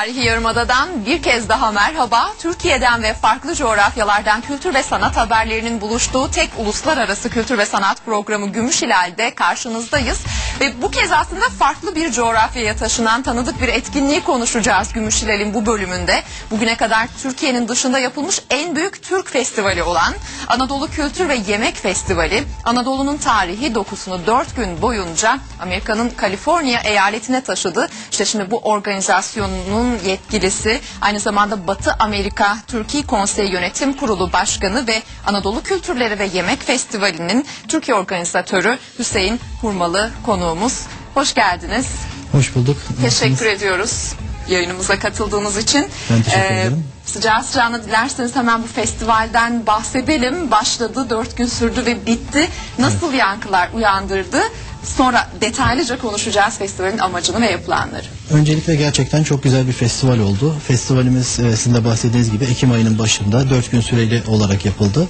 Tarihi Yarımada'dan bir kez daha merhaba. Türkiye'den ve farklı coğrafyalardan kültür ve sanat haberlerinin buluştuğu tek uluslararası kültür ve sanat programı Gümüş Hilal'de karşınızdayız. Ve bu kez aslında farklı bir coğrafyaya taşınan tanıdık bir etkinliği konuşacağız Gümüş Hilal'in bu bölümünde. Bugüne kadar Türkiye'nin dışında yapılmış en büyük Türk festivali olan Anadolu Kültür ve Yemek Festivali. Anadolu'nun tarihi dokusunu dört gün boyunca Amerika'nın Kaliforniya eyaletine taşıdı. İşte şimdi bu organizasyonun yetkilisi aynı zamanda Batı Amerika Türkiye Konseyi Yönetim Kurulu Başkanı ve Anadolu Kültürleri ve Yemek Festivali'nin Türkiye organizatörü Hüseyin Hurmalı konuğumuz. Hoş geldiniz. Hoş bulduk. Teşekkür Nasılsınız? ediyoruz yayınımıza katıldığınız için. Ben teşekkür ederim. Sıcağı sıcağına dilerseniz hemen bu festivalden bahsedelim. Başladı, dört gün sürdü ve bitti. Nasıl yankılar uyandırdı? Sonra detaylıca konuşacağız festivalin amacını ve yapılanları. Öncelikle gerçekten çok güzel bir festival oldu. Festivalimiz e, sizin de bahsettiğiniz gibi Ekim ayının başında 4 gün süreli olarak yapıldı.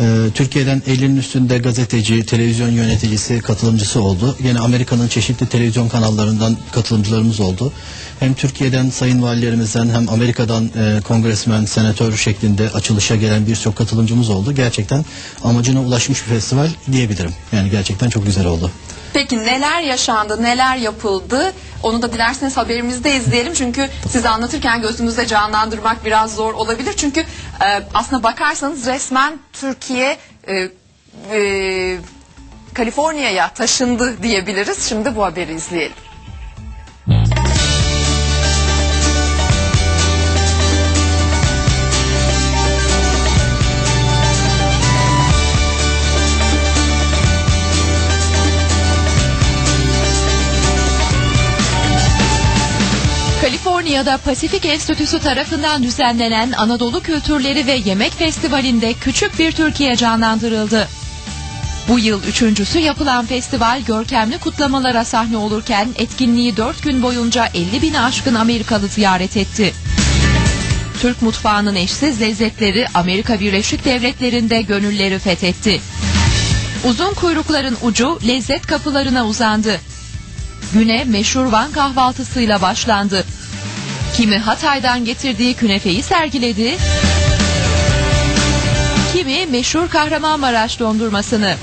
E, Türkiye'den 50'nin üstünde gazeteci, televizyon yöneticisi, katılımcısı oldu. Yine Amerika'nın çeşitli televizyon kanallarından katılımcılarımız oldu. Hem Türkiye'den sayın valilerimizden hem Amerika'dan e, kongresmen, senatör şeklinde açılışa gelen birçok katılımcımız oldu. Gerçekten amacına ulaşmış bir festival diyebilirim. Yani gerçekten çok güzel oldu. Peki neler yaşandı, neler yapıldı? Onu da dilerseniz haberimizde izleyelim. Çünkü siz anlatırken gözümüzde canlandırmak biraz zor olabilir. Çünkü e, aslına bakarsanız resmen Türkiye e, e, Kaliforniya'ya taşındı diyebiliriz. Şimdi bu haberi izleyelim. Kaliforniya'da Pasifik Enstitüsü tarafından düzenlenen Anadolu Kültürleri ve Yemek Festivali'nde küçük bir Türkiye canlandırıldı. Bu yıl üçüncüsü yapılan festival görkemli kutlamalara sahne olurken etkinliği 4 gün boyunca 50 bin aşkın Amerikalı ziyaret etti. Türk mutfağının eşsiz lezzetleri Amerika Birleşik Devletleri'nde gönülleri fethetti. Uzun kuyrukların ucu lezzet kapılarına uzandı. Güne meşhur Van kahvaltısıyla başlandı. Kimi Hatay'dan getirdiği künefeyi sergiledi. Kimi meşhur Kahramanmaraş dondurmasını.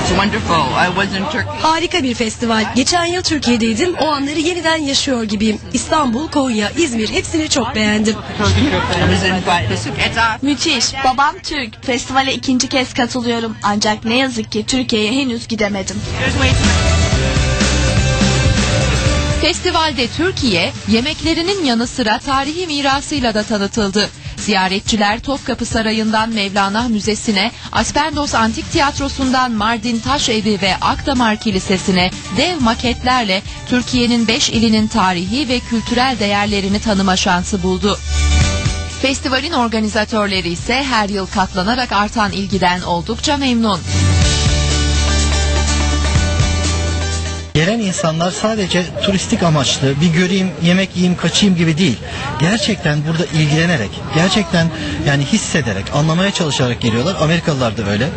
It's wonderful. I was in Turkey. Harika bir festival. Geçen yıl Türkiye'deydim. O anları yeniden yaşıyor gibiyim. İstanbul, Konya, İzmir hepsini çok beğendim. Müthiş. Babam Türk. Festivale ikinci kez katılıyorum. Ancak ne yazık ki Türkiye'ye henüz gidemedim. Festivalde Türkiye yemeklerinin yanı sıra tarihi mirasıyla da tanıtıldı. Ziyaretçiler Topkapı Sarayı'ndan Mevlana Müzesi'ne, Aspendos Antik Tiyatrosu'ndan Mardin Taş Evi ve Akdamar Kilisesi'ne dev maketlerle Türkiye'nin 5 ilinin tarihi ve kültürel değerlerini tanıma şansı buldu. Festivalin organizatörleri ise her yıl katlanarak artan ilgiden oldukça memnun. Gelen insanlar sadece turistik amaçlı bir göreyim, yemek yiyeyim, kaçayım gibi değil. Gerçekten burada ilgilenerek, gerçekten yani hissederek, anlamaya çalışarak geliyorlar. Amerikalılar da öyle.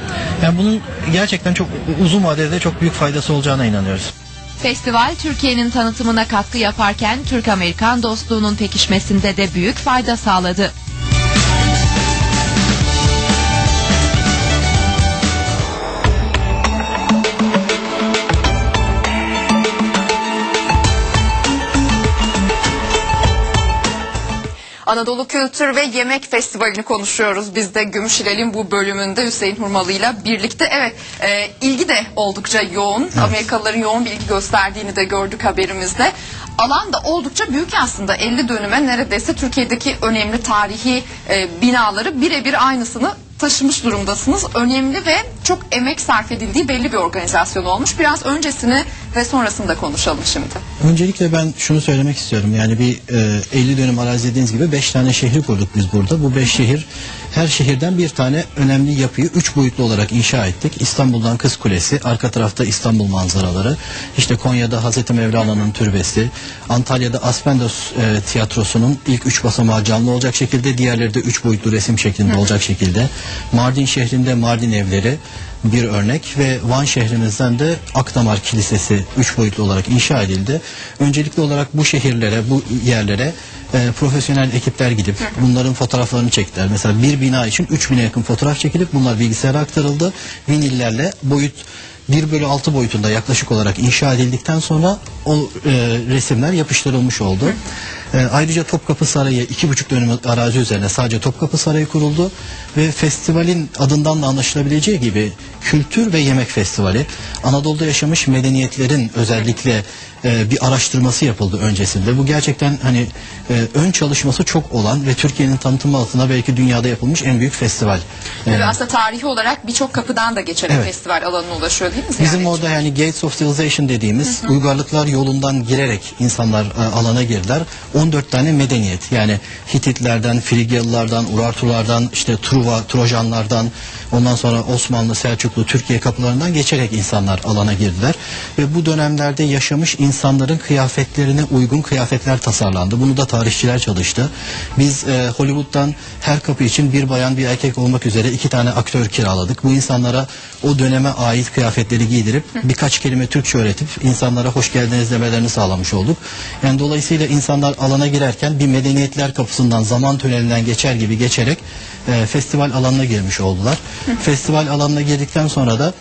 Yani bunun gerçekten çok uzun vadede çok büyük faydası olacağına inanıyoruz. Festival Türkiye'nin tanıtımına katkı yaparken Türk-Amerikan dostluğunun pekişmesinde de büyük fayda sağladı. Anadolu Kültür ve Yemek Festivali'ni konuşuyoruz. Biz de Gümüşhilal'in bu bölümünde Hüseyin Hurmalı'yla birlikte. Evet, e, ilgi de oldukça yoğun. Amerikalıların yoğun bir ilgi gösterdiğini de gördük haberimizde. Alan da oldukça büyük aslında. 50 dönüme neredeyse Türkiye'deki önemli tarihi e, binaları birebir aynısını taşımış durumdasınız. Önemli ve çok emek sarf edildiği belli bir organizasyon olmuş. Biraz öncesini ve sonrasını da konuşalım şimdi. Öncelikle ben şunu söylemek istiyorum. Yani bir e, 50 dönüm arazi dediğiniz gibi 5 tane şehri kurduk biz burada. Bu 5 şehir her şehirden bir tane önemli yapıyı 3 boyutlu olarak inşa ettik. İstanbul'dan Kız Kulesi, arka tarafta İstanbul manzaraları. İşte Konya'da Hazreti Mevlana'nın türbesi, Antalya'da Aspendos e, tiyatrosunun ilk 3 basamağı canlı olacak şekilde, diğerleri de 3 boyutlu resim şeklinde olacak şekilde. Mardin şehrinde Mardin evleri, bir örnek ve Van şehrimizden de Akdamar Kilisesi üç boyutlu olarak inşa edildi. Öncelikli olarak bu şehirlere, bu yerlere e, profesyonel ekipler gidip bunların fotoğraflarını çektiler. Mesela bir bina için 3000'e yakın fotoğraf çekilip bunlar bilgisayara aktarıldı. Vinillerle boyut 1 bölü 6 boyutunda yaklaşık olarak inşa edildikten sonra o e, resimler yapıştırılmış oldu. E, ayrıca Topkapı Sarayı iki buçuk dönüm arazi üzerine sadece Topkapı Sarayı kuruldu ve festivalin adından da anlaşılabileceği gibi kültür ve yemek festivali Anadolu'da yaşamış medeniyetlerin özellikle e, bir araştırması yapıldı öncesinde. Bu gerçekten hani e, ön çalışması çok olan ve Türkiye'nin tanıtımı altına belki dünyada yapılmış en büyük festival. Ve aslında tarihi olarak birçok kapıdan da geçerek Evet. festival alanına ulaşıyor değil mi? Bizim ziyaretçi? orada yani Gates of Civilization dediğimiz uygarlıklar yolundan girerek insanlar e, alana girdiler. 14 tane medeniyet. Yani Hititlerden, Frigyalılardan, Urartulardan, işte Truva, Trojanlardan, ondan sonra Osmanlı, Selçuklu, Türkiye kapılarından geçerek insanlar alana girdiler. Ve bu dönemlerde yaşamış insanların kıyafetlerine uygun kıyafetler tasarlandı. Bunu da tarihçiler çalıştı. Biz e, Hollywood'dan her kapı için bir bayan bir erkek olmak üzere iki tane aktör kiraladık. Bu insanlara o döneme ait kıyafetleri giydirip birkaç kelime Türkçe öğretip insanlara hoş geldiniz demelerini sağlamış olduk. Yani dolayısıyla insanlar alana girerken bir medeniyetler kapısından zaman tünelinden geçer gibi geçerek e, festival alanına girmiş oldular. festival alanına girdikten sonra da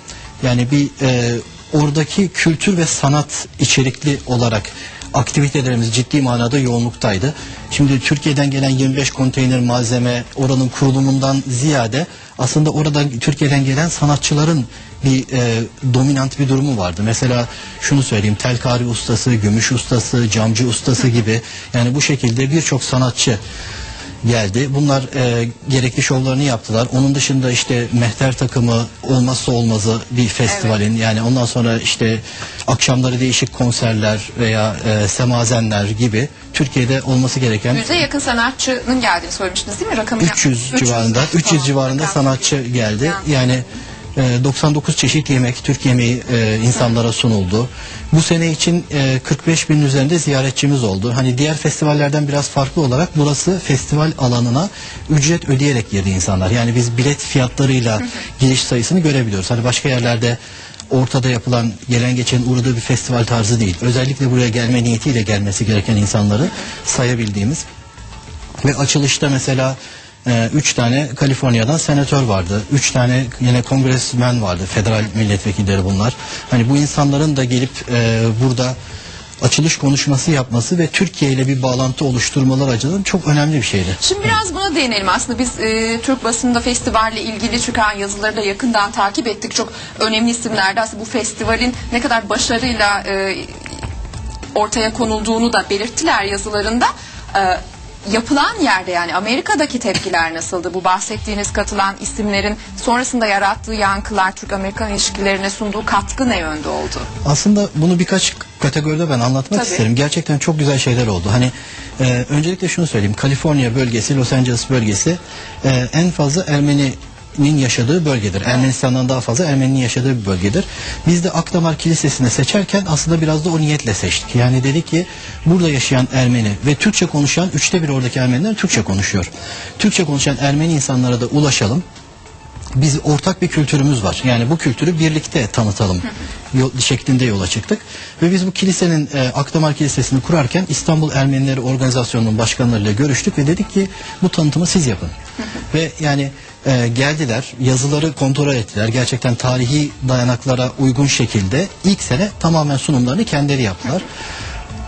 yani bir e, oradaki kültür ve sanat içerikli olarak aktivitelerimiz ciddi manada yoğunluktaydı. Şimdi Türkiye'den gelen 25 konteyner malzeme oranın kurulumundan ziyade aslında orada Türkiye'den gelen sanatçıların bir e, dominant bir durumu vardı. Mesela şunu söyleyeyim telkari ustası, gümüş ustası, camcı ustası gibi yani bu şekilde birçok sanatçı geldi. Bunlar e, gerekli şovlarını yaptılar. Onun dışında işte mehter takımı olmazsa olmazı bir festivalin. Yani ondan sonra işte akşamları değişik konserler veya e, semazenler gibi Türkiye'de olması gereken Yüze yakın sanatçının geldiğini söylemiştiniz değil mi? Rakamı 300 civarında 300 Tamam, civarında sanatçı geldi. Yani. Yani e, 99 çeşit yemek, Türk yemeği e, insanlara sunuldu. Bu sene için e, 45 bin üzerinde ziyaretçimiz oldu. Hani diğer festivallerden biraz farklı olarak burası festival alanına ücret ödeyerek girdi insanlar. Yani biz bilet fiyatlarıyla giriş sayısını görebiliyoruz. Hani başka yerlerde ortada yapılan gelen geçen uğradığı bir festival tarzı değil. Özellikle buraya gelme niyetiyle gelmesi gereken insanları sayabildiğimiz ve açılışta mesela e, üç tane Kaliforniya'dan senatör vardı. Üç tane yine kongresmen vardı. Federal milletvekilleri bunlar. Hani bu insanların da gelip e, burada açılış konuşması yapması ve Türkiye ile bir bağlantı oluşturmaları açısından çok önemli bir şeydi. Şimdi biraz buna değinelim. Aslında biz e, Türk basında festivalle ilgili çıkan yazıları da yakından takip ettik. Çok önemli isimlerdi. Aslında bu festivalin ne kadar başarıyla e, ortaya konulduğunu da belirttiler yazılarında. E, yapılan yerde yani Amerika'daki tepkiler nasıldı? Bu bahsettiğiniz katılan isimlerin sonrasında yarattığı yankılar Türk-Amerikan ilişkilerine sunduğu katkı ne yönde oldu? Aslında bunu birkaç kategoride ben anlatmak Tabii. isterim. Gerçekten çok güzel şeyler oldu. Hani e, öncelikle şunu söyleyeyim. Kaliforniya bölgesi, Los Angeles bölgesi e, en fazla Ermeni'nin yaşadığı bölgedir. Ermenistan'dan daha fazla Ermeni'nin yaşadığı bir bölgedir. Biz de Akdamar Kilisesi'ni seçerken aslında biraz da o niyetle seçtik. Yani dedik ki burada yaşayan Ermeni ve Türkçe konuşan üçte bir oradaki Ermeniler Türkçe konuşuyor. Türkçe konuşan Ermeni insanlara da ulaşalım biz ortak bir kültürümüz var. Yani bu kültürü birlikte tanıtalım yol, şeklinde yola çıktık. Ve biz bu kilisenin e, Akdamar Kilisesi'ni kurarken İstanbul Ermenileri Organizasyonu'nun başkanlarıyla görüştük ve dedik ki bu tanıtımı siz yapın. ve yani e, geldiler, yazıları kontrol ettiler. Gerçekten tarihi dayanaklara uygun şekilde ilk sene tamamen sunumlarını kendileri yaptılar.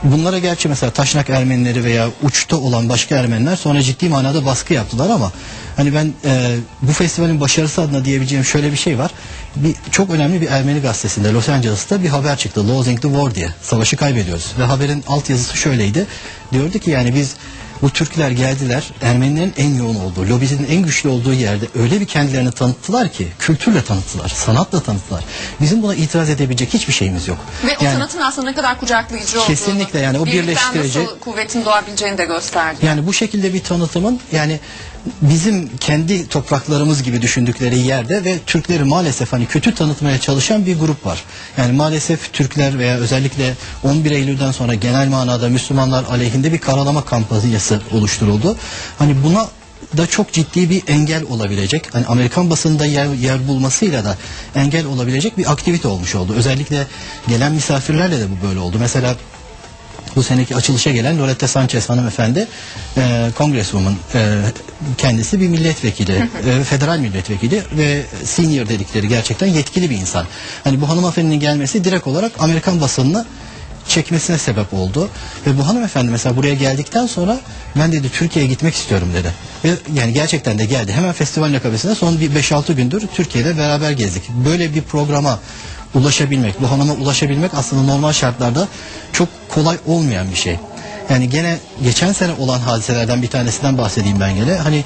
Bunlara gerçi mesela Taşnak Ermenileri veya uçta olan başka Ermeniler sonra ciddi manada baskı yaptılar ama hani ben e, bu festivalin başarısı adına diyebileceğim şöyle bir şey var. Bir, çok önemli bir Ermeni gazetesinde Los Angeles'ta bir haber çıktı. Losing the War diye. Savaşı kaybediyoruz. Ve haberin alt yazısı şöyleydi. Diyordu ki yani biz bu Türkler geldiler Ermenilerin en yoğun olduğu, lobisinin en güçlü olduğu yerde öyle bir kendilerini tanıttılar ki kültürle tanıttılar, sanatla tanıttılar. Bizim buna itiraz edebilecek hiçbir şeyimiz yok. Ve o Yani- sanatın aslında ne kadar kucaklayıcı olduğunu, Kesinlikle yani o birleştirici- nasıl kuvvetin doğabileceğini de gösterdi. Yani bu şekilde bir tanıtımın yani bizim kendi topraklarımız gibi düşündükleri yerde ve Türkleri maalesef hani kötü tanıtmaya çalışan bir grup var. Yani maalesef Türkler veya özellikle 11 Eylül'den sonra genel manada Müslümanlar aleyhinde bir karalama kampanyası oluşturuldu. Hani buna da çok ciddi bir engel olabilecek. Hani Amerikan basınında yer, yer bulmasıyla da engel olabilecek bir aktivite olmuş oldu. Özellikle gelen misafirlerle de bu böyle oldu. Mesela bu seneki açılışa gelen Loretta Sanchez hanımefendi e, congresswoman e, kendisi bir milletvekili e, federal milletvekili ve senior dedikleri gerçekten yetkili bir insan. Hani bu hanımefendinin gelmesi direkt olarak Amerikan basınını çekmesine sebep oldu. Ve bu hanımefendi mesela buraya geldikten sonra ben dedi Türkiye'ye gitmek istiyorum dedi. Ve yani gerçekten de geldi. Hemen festival akabesinde son bir 5-6 gündür Türkiye'de beraber gezdik. Böyle bir programa ulaşabilmek, bu hanıma ulaşabilmek aslında normal şartlarda çok kolay olmayan bir şey. Yani gene geçen sene olan hadiselerden bir tanesinden bahsedeyim ben gene. Hani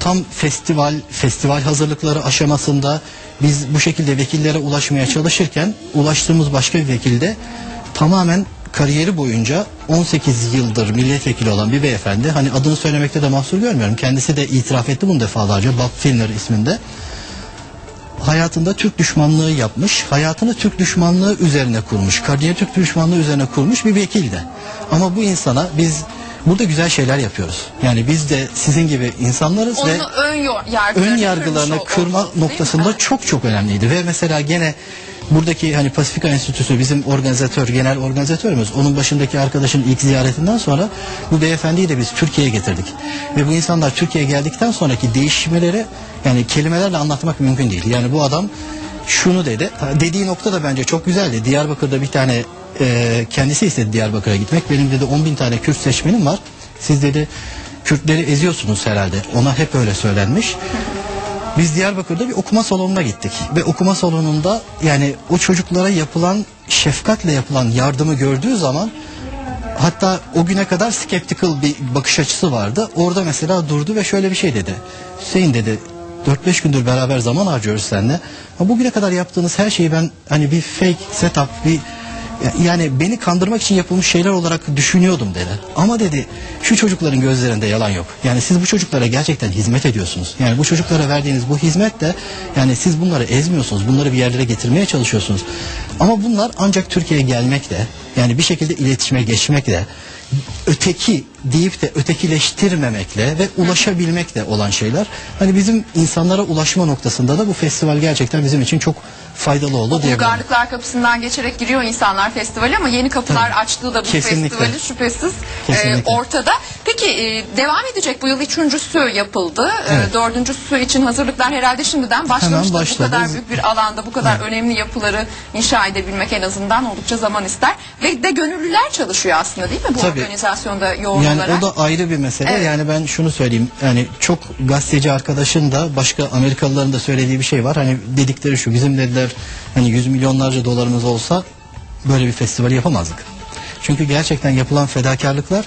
tam festival, festival hazırlıkları aşamasında biz bu şekilde vekillere ulaşmaya çalışırken ulaştığımız başka bir vekilde tamamen kariyeri boyunca 18 yıldır milletvekili olan bir beyefendi hani adını söylemekte de mahsur görmüyorum. Kendisi de itiraf etti bunu defalarca Bob Filner isminde hayatında Türk düşmanlığı yapmış, hayatını Türk düşmanlığı üzerine kurmuş, kariyerini Türk düşmanlığı üzerine kurmuş bir vekil de. Ama bu insana biz burada güzel şeyler yapıyoruz. Yani biz de sizin gibi insanlarız ve Onun ön yargılarını, ön yargılarını kırma noktasında çok çok önemliydi ve mesela gene buradaki hani Pasifika Enstitüsü bizim organizatör, genel organizatörümüz onun başındaki arkadaşın ilk ziyaretinden sonra bu beyefendiyi de biz Türkiye'ye getirdik. Ve bu insanlar Türkiye'ye geldikten sonraki değişmeleri yani kelimelerle anlatmak mümkün değil. Yani bu adam şunu dedi. Dediği nokta da bence çok güzeldi. Diyarbakır'da bir tane e, kendisi istedi Diyarbakır'a gitmek. Benim dedi 10 bin tane Kürt seçmenim var. Siz dedi Kürtleri eziyorsunuz herhalde. Ona hep öyle söylenmiş. Biz Diyarbakır'da bir okuma salonuna gittik ve okuma salonunda yani o çocuklara yapılan şefkatle yapılan yardımı gördüğü zaman hatta o güne kadar skeptical bir bakış açısı vardı. Orada mesela durdu ve şöyle bir şey dedi. Hüseyin dedi 4-5 gündür beraber zaman harcıyoruz seninle. Ama bugüne kadar yaptığınız her şeyi ben hani bir fake setup bir yani beni kandırmak için yapılmış şeyler olarak düşünüyordum dedi. Ama dedi şu çocukların gözlerinde yalan yok. Yani siz bu çocuklara gerçekten hizmet ediyorsunuz. Yani bu çocuklara verdiğiniz bu hizmet de yani siz bunları ezmiyorsunuz. Bunları bir yerlere getirmeye çalışıyorsunuz. Ama bunlar ancak Türkiye'ye gelmekle yani bir şekilde iletişime geçmekle öteki deyip de ötekileştirmemekle ve ulaşabilmekle olan şeyler. Hani bizim insanlara ulaşma noktasında da bu festival gerçekten bizim için çok faydalı oldu diyebilirim. Uygarlıklar kapısından geçerek giriyor insanlar festivale ama yeni kapılar Tabii. açtığı da bu Kesinlikle. festivali şüphesiz e, ortada. Peki e, devam edecek bu yıl üçüncüsü yapıldı. E, Evet. dördüncüsü için hazırlıklar herhalde şimdiden başlamıştır. Bu kadar büyük bir alanda bu kadar önemli yapıları inşa edebilmek en azından oldukça zaman ister. Ve de gönüllüler çalışıyor aslında değil mi bu Tabii. organizasyonda yoğun Yani olarak? o da ayrı bir mesele. Evet. Yani ben şunu söyleyeyim. Yani çok gazeteci arkadaşın da başka Amerikalıların da söylediği bir şey var. Hani dedikleri şu bizim dediler hani yüz milyonlarca dolarımız olsa böyle bir festivali yapamazdık. Çünkü gerçekten yapılan fedakarlıklar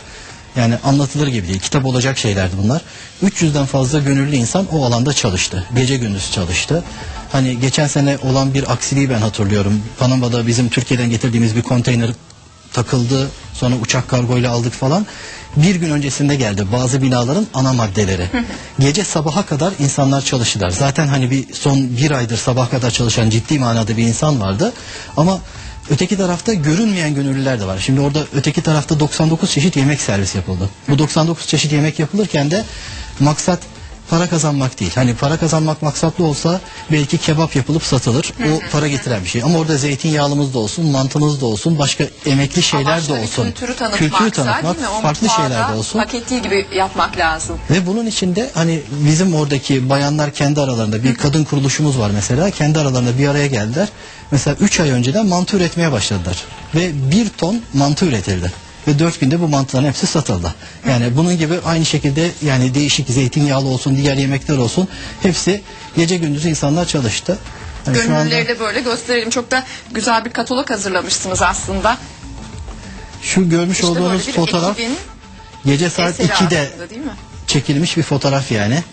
yani anlatılır gibi değil. Kitap olacak şeylerdi bunlar. 300'den fazla gönüllü insan o alanda çalıştı. Gece gündüz çalıştı. Hani geçen sene olan bir aksiliği ben hatırlıyorum. Panama'da bizim Türkiye'den getirdiğimiz bir konteyner takıldı. Sonra uçak kargoyla aldık falan. Bir gün öncesinde geldi bazı binaların ana maddeleri. Gece sabaha kadar insanlar çalıştılar. Zaten hani bir son bir aydır sabah kadar çalışan ciddi manada bir insan vardı. Ama öteki tarafta görünmeyen gönüllüler de var. Şimdi orada öteki tarafta 99 çeşit yemek servis yapıldı. Bu 99 çeşit yemek yapılırken de maksat para kazanmak değil. Hani para kazanmak maksatlı olsa belki kebap yapılıp satılır. O para getiren bir şey. Ama orada zeytinyağlımız da olsun, mantımız da olsun, başka emekli şeyler de olsun. Kültürü tanıtmaksa Kültürü tanıtmak, değil mi? O farklı şeyler de olsun. Hak ettiği gibi yapmak lazım. Ve bunun içinde hani bizim oradaki bayanlar kendi aralarında bir kadın kuruluşumuz var mesela. Kendi aralarında bir araya geldiler. Mesela 3 ay önceden mantı üretmeye başladılar. Ve bir ton mantı üretildi. Ve 4 günde bu mantıların hepsi satıldı. Yani bunun gibi aynı şekilde yani değişik zeytinyağlı olsun, diğer yemekler olsun hepsi gece gündüz insanlar çalıştı. Yani şu anda Gönüllüleri de böyle gösterelim. Çok da güzel bir katalog hazırlamışsınız aslında. şu görmüş İşte olduğunuz bir fotoğraf ekibin gece saat eseri 2'de aslında, değil mi? çekilmiş bir fotoğraf yani.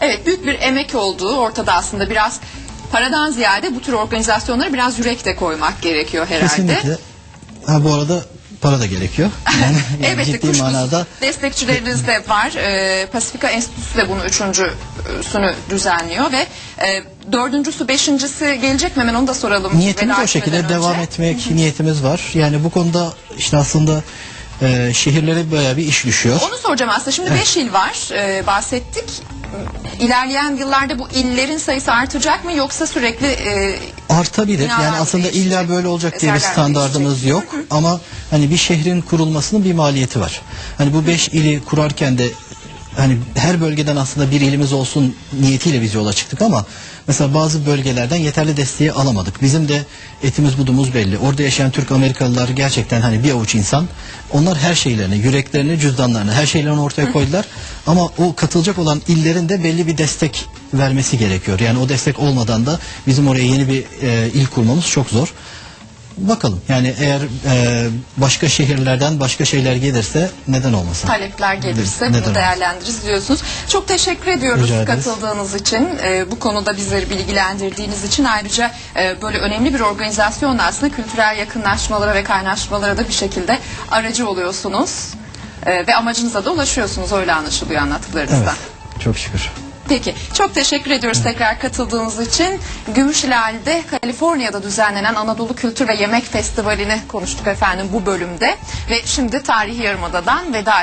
Evet büyük bir emek olduğu ortada aslında biraz paradan ziyade bu tür organizasyonlara biraz yürek de koymak gerekiyor herhalde. Kesinlikle. Ha bu arada para da gerekiyor. Yani, yani Elbette ciddi kuşkusuz manada destekçileriniz de var. Ee, Pasifika Enstitüsü de bunun üçüncüsünü düzenliyor ve e, dördüncüsü, beşincisi gelecek mi? Hemen onu da soralım. niyetimiz veda o şekilde etmeden devam önce. etmek niyetimiz var. Yani bu konuda işte aslında e, şehirlere bayağı bir iş düşüyor. Onu soracağım aslında. Şimdi 5 il var e, bahsettik. İlerleyen yıllarda bu illerin sayısı artacak mı yoksa sürekli e, Artabilir. Binalar Yani aslında değişecek, illa böyle olacak diye bir eserler standardımız değişecek. yok. Ama hani bir şehrin kurulmasının bir maliyeti var. Hani bu beş ili kurarken de hani her bölgeden aslında bir ilimiz olsun niyetiyle biz yola çıktık ama mesela bazı bölgelerden yeterli desteği alamadık. Bizim de etimiz budumuz belli. Orada yaşayan Türk Amerikalılar gerçekten hani bir avuç insan. Onlar her şeylerini, yüreklerini, cüzdanlarını, her şeylerini ortaya koydular. Ama o katılacak olan illerin de belli bir destek vermesi gerekiyor. Yani o destek olmadan da bizim oraya yeni bir e, il kurmamız çok zor. Bakalım yani eğer e, başka şehirlerden başka şeyler gelirse neden olmasın? talepler gelirse Neden bunu olmasın? değerlendiririz diyorsunuz. Çok teşekkür ediyoruz Rica ederiz. katıldığınız için. e, bu konuda bizleri bilgilendirdiğiniz için ayrıca e, böyle önemli bir organizasyonla aslında kültürel yakınlaşmalara ve kaynaşmalara da bir şekilde aracı oluyorsunuz. E, ve amacınıza da ulaşıyorsunuz öyle anlaşılıyor anlattıklarınızdan. Evet. Çok şükür. Peki çok teşekkür ediyoruz tekrar katıldığınız için. Gümüşhilal'de Kaliforniya'da düzenlenen Anadolu Kültür ve Yemek Festivali'ni konuştuk efendim bu bölümde. Ve şimdi Tarihi Yarımada'dan veda